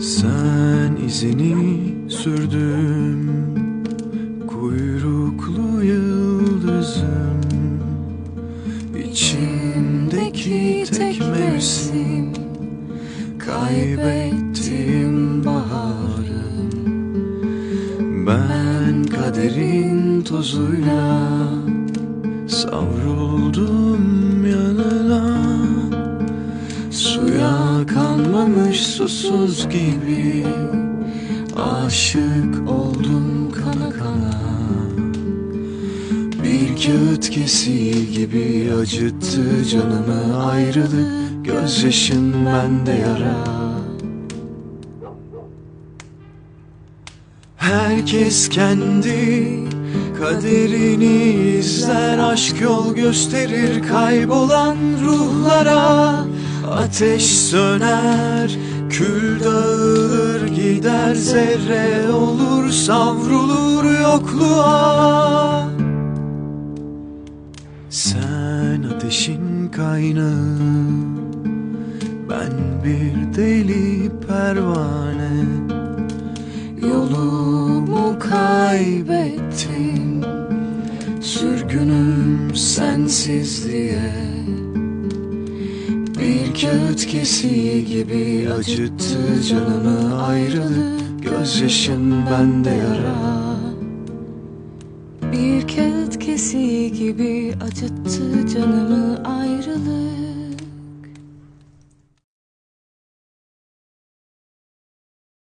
Sen izini sürdüm Kuyruklu yıldızım. İçimdeki tek mevsim Kaybettim baharım. Ben kaderin tozuyla Savruldum. Suya kanmamış susuz gibi Aşık oldum kana kana. Bir kağıt kesiği gibi acıttı canımı ayrılık Gözyaşın bende yara. Herkes kendi kaderini izler Aşk yol gösterir kaybolan ruhlara Ateş söner, kül dağılır gider Zerre olur savrulur yokluğa. Sen ateşin kaynağı Ben bir deli pervane. Yolumu kaybettim Sürgünüm sensizliğe Bir kağıt kesiği gibi acıttı canımı ayrılık. Gözyaşın bende yara. Bir kağıt kesiği gibi acıttı canımı ayrılık